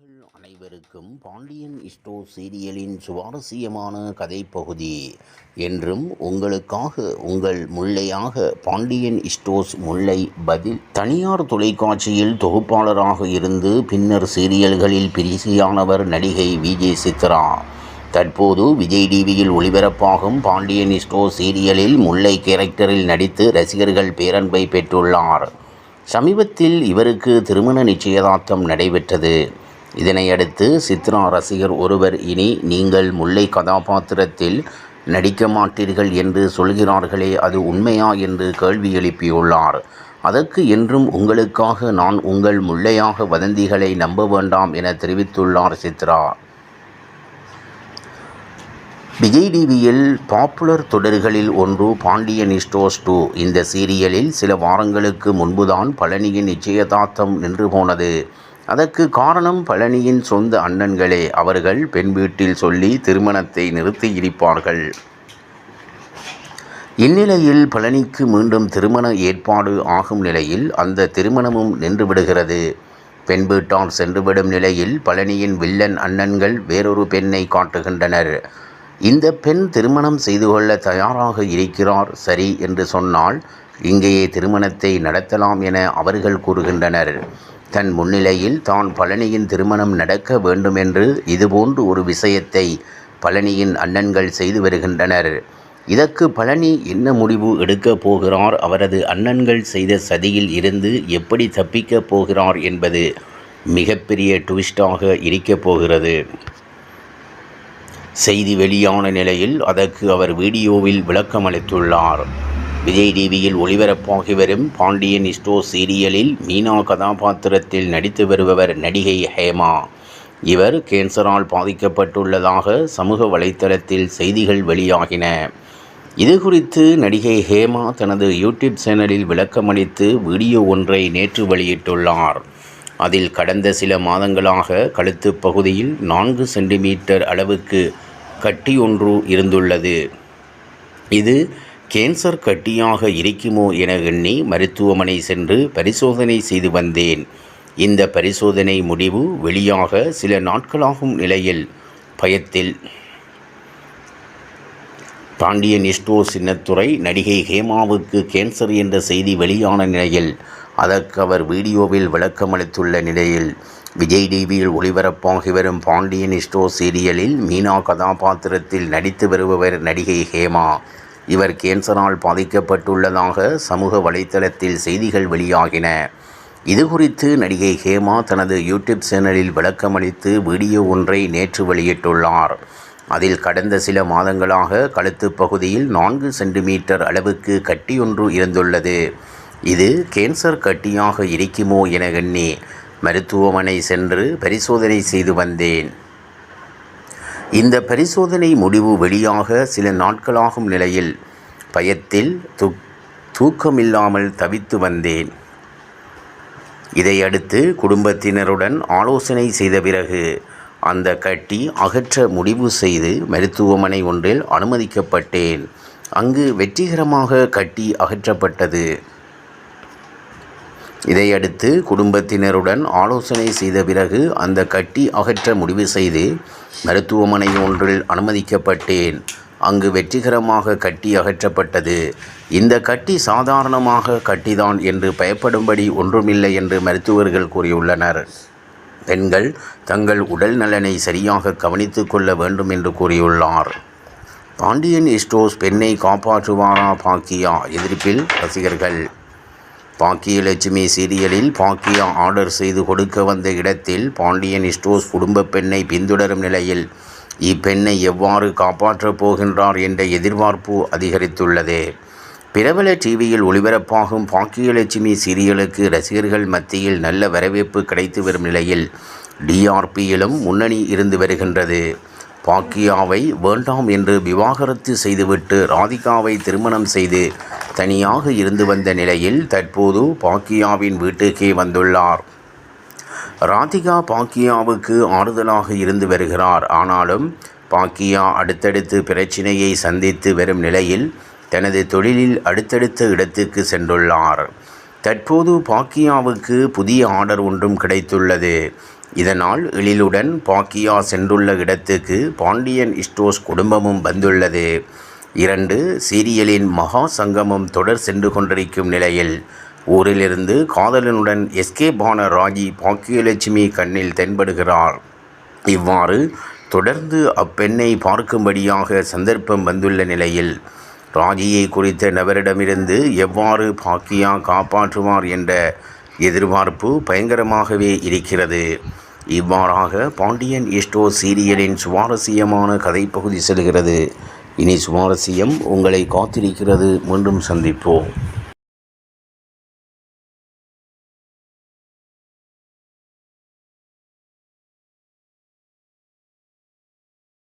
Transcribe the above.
உறவுகள் அனைவருக்கும் பாண்டியன் இஸ்டோ சீரியலின் சுவாரஸ்யமான கதைப்பகுதி. என்றும் உங்களுக்காக உங்கள் முல்லையாக பாண்டியன் இஸ்டோஸ் முல்லை பதில் தனியார் தொலைக்காட்சியில் தொகுப்பாளராக இருந்து பின்னர் சீரியல்களில் பிரிசியானவர் நடிகை விஜய் சித்ரா. தற்போது விஜய் டிவியில் ஒளிபரப்பாகும் பாண்டியன் இஸ்டோ சீரியலில் முல்லை கேரக்டரில் நடித்து ரசிகர்கள் பேரன்பை பெற்றுள்ளார். சமீபத்தில் இவருக்கு திருமண நிச்சயதார்த்தம் நடைபெற்றது. இதனையடுத்து சித்ரா ரசிகர் ஒருவர் இனி நீங்கள் முல்லை கதாபாத்திரத்தில் நடிக்க மாட்டீர்கள் என்று சொல்கிறார்களே அது உண்மையா என்று கேள்வி எழுப்பியுள்ளார். அதற்கு என்றும் உங்களுக்காக நான் உங்கள் முல்லையாக வதந்திகளை நம்ப வேண்டாம் என தெரிவித்துள்ளார் சித்ரா. விஜய் டிவியில் பாப்புலர் தொடர்களில் ஒன்று பாண்டியன் இஸ்டோஸ் டூ. இந்த சீரியலில் சில வாரங்களுக்கு முன்புதான் பழனியின் நிச்சயதார்த்தம் நின்று போனது. அதற்கு காரணம் பழனியின் சொந்த அண்ணன்களே. அவர்கள் பெண் வீட்டில் சொல்லி திருமணத்தை நிறுத்தி இருப்பார்கள். இந்நிலையில் பழனிக்கு மீண்டும் திருமண ஏற்பாடு ஆகும் நிலையில் அந்த திருமணமும் நின்றுவிடுகிறது பெண் வீட்டார் சென்றுவிடும் நிலையில் பழனியின் வில்லன் அண்ணன்கள் வேறொரு பெண்ணை காட்டுகின்றனர். இந்த பெண் திருமணம் செய்து கொள்ள தயாராக இருக்கிறார் சரி என்று சொன்னால் இங்கேயே திருமணத்தை நடத்தலாம் என அவர்கள் கூறுகின்றனர். தன் முன்னிலையில் தான் பழனியின் திருமணம் நடக்க வேண்டும் என்று இதுபோன்று ஒரு விஷயத்தை பழனியின் அண்ணன்கள் செய்து வருகின்றனர். இதற்கு பழனி என்ன முடிவு எடுக்கப் போகிறார்? அவரது அண்ணன்கள் செய்த சதியில் இருந்து எப்படி தப்பிக்கப் போகிறார் என்பது மிகப்பெரிய ட்விஸ்டாக இருக்கப் போகிறது. செய்தி வெளியான நிலையில் அதற்கு அவர் வீடியோவில் விளக்கமளித்துள்ளார். விஜய் டிவியில் ஒளிபரப்பாகி வரும் பாண்டியன் இஸ்டோ சீரியலில் மீனா கதாபாத்திரத்தில் நடித்து வருபவர் நடிகை ஹேமா. இவர் கேன்சரால் பாதிக்கப்பட்டுள்ளதாக சமூக வலைத்தளத்தில் செய்திகள் வெளியாகின. இது குறித்து நடிகை ஹேமா தனது யூடியூப் சேனலில் விளக்கமளித்து வீடியோ ஒன்றை நேற்று வெளியிட்டுள்ளார். அதில் கடந்த சில மாதங்களாக கழுத்து பகுதியில் நான்கு சென்டிமீட்டர் அளவுக்கு கட்டி ஒன்று இருந்துள்ளது. இது கேன்சர் கட்டியாக இருக்குமோ என எண்ணி மருத்துவமனை சென்று பரிசோதனை செய்து வந்தேன். இந்த பரிசோதனை முடிவு வெளியாக சில நாட்களாகும் நிலையில் பயத்தில். பாண்டியன் இஸ்டோ சின்னத்துறை நடிகை ஹேமாவுக்கு கேன்சர் என்ற செய்தி வெளியான நிலையில் அதற்கு அவர் வீடியோவில் விளக்கமளித்துள்ள நிலையில் விஜய் டிவியில் ஒளிபரப்பாகி வரும் பாண்டியன் இஸ்டோ சீரியலில் மீனா கதாபாத்திரத்தில் நடித்து வருபவர் நடிகை ஹேமா. இவர் கேன்சரால் பாதிக்கப்பட்டுள்ளதாக சமூக வலைத்தளத்தில் செய்திகள் வெளியாகின. இது குறித்து நடிகை ஹேமா தனது யூடியூப் சேனலில் விளக்கமளித்து வீடியோ ஒன்றை நேற்று வெளியிட்டுள்ளார். அதில் கடந்த சில மாதங்களாக கழுத்து பகுதியில் நான்கு சென்டிமீட்டர் அளவுக்கு கட்டியொன்று இருந்துள்ளது. இது கேன்சர் கட்டியாக இருக்குமோ என எண்ணி மருத்துவமனை சென்று பரிசோதனை செய்து வந்தேன். இந்த பரிசோதனை முடிவு வெளியாக சில நாட்களாகும் நிலையில் பயத்தில் து தூக்கமில்லாமல் தவித்து வந்தேன். இதையடுத்து குடும்பத்தினருடன் ஆலோசனை செய்த பிறகு அந்த கட்டி அகற்ற முடிவு செய்து மருத்துவமனை ஒன்றில் அனுமதிக்கப்பட்டேன். அங்கு வெற்றிகரமாக கட்டி அகற்றப்பட்டது. இதையடுத்து குடும்பத்தினருடன் ஆலோசனை செய்த பிறகு அந்த கட்டி அகற்ற முடிவு செய்து மருத்துவமனை ஒன்றில் அனுமதிக்கப்பட்டேன். அங்கு வெற்றிகரமாக கட்டி அகற்றப்பட்டது. இந்த கட்டி சாதாரணமாக கட்டிதான் என்று பயப்படும்படி ஒன்றுமில்லை என்று மருத்துவர்கள் கூறியுள்ளனர். பெண்கள் தங்கள் உடல் நலனை சரியாக கவனித்து கொள்ள வேண்டும் என்று கூறியுள்ளார். பாண்டியன் இஸ்டோஸ் பெண்ணை காப்பாற்றுவாரா பாக்கியா எதிர்ப்பில் ரசிகர்கள். பாக்கியலட்சுமி சீரியலில் பாக்கியா ஆர்டர் செய்து கொடுக்க வந்த இடத்தில் பாண்டியன் ஸ்டோர்ஸ் குடும்ப பெண்ணை பின்தொடரும் நிலையில் இப்பெண்ணை எவ்வாறு காப்பாற்றப் போகின்றார்? என்ற எதிர்பார்ப்பு அதிகரித்துள்ளது. பிரபல டிவியில் ஒளிபரப்பாகும் பாக்கியலட்சுமி சீரியலுக்கு ரசிகர்கள் மத்தியில் நல்ல வரவேற்பு கிடைத்து வரும் நிலையில் டிஆர்பியிலும் முன்னணி இருந்து வருகின்றது. பாக்கியாவை வேண்டாம் என்று விவாகரத்து செய்துவிட்டு ராதிகாவை திருமணம் செய்து தனியாக இருந்து வந்த நிலையில் தற்போது பாக்கியாவின் வீட்டுக்கே வந்துள்ளார். ராதிகா பாக்கியாவுக்கு ஆறுதலாக இருந்து வருகிறார். ஆனாலும் பாக்கியா அடுத்தடுத்து பிரச்சினையை சந்தித்து வரும் நிலையில் தனது தொழிலில் அடுத்தடுத்த இடத்துக்கு சென்றுள்ளார். தற்போது பாக்கியாவுக்கு புதிய ஆர்டர் ஒன்றும் கிடைத்துள்ளது. இதனால் எழிலுடன் பாக்கியா சென்றுள்ள இடத்துக்கு பாண்டியன் இஸ்டோஸ் குடும்பமும் வந்துள்ளது. இரண்டு சீரியலின் மகா சங்கமம் தொடர் சென்று கொண்டிருக்கும் நிலையில் ஊரிலிருந்து காதலனுடன் எஸ்கேபான ராஜி பாக்கியலட்சுமி கண்ணில் தென்படுகிறார். இவ்வாறு தொடர்ந்து அப்பெண்ணை பார்க்கும்படியாக சந்தர்ப்பம் வந்துள்ள நிலையில் ராஜியை குறித்த நபரிடமிருந்து எவ்வாறு பாக்கியா காப்பாற்றுவார் என்ற எதிர்பார்ப்பு பயங்கரமாகவே இருக்கிறது. இவ்வாறாக பாண்டியன் இஸ்டோ சீரியலின் சுவாரஸ்யமான கதைப்பகுதி செல்கிறது. இனி சுவாரஸ்யம் உங்களை காத்திருக்கிறது. மீண்டும் சந்திப்போம்.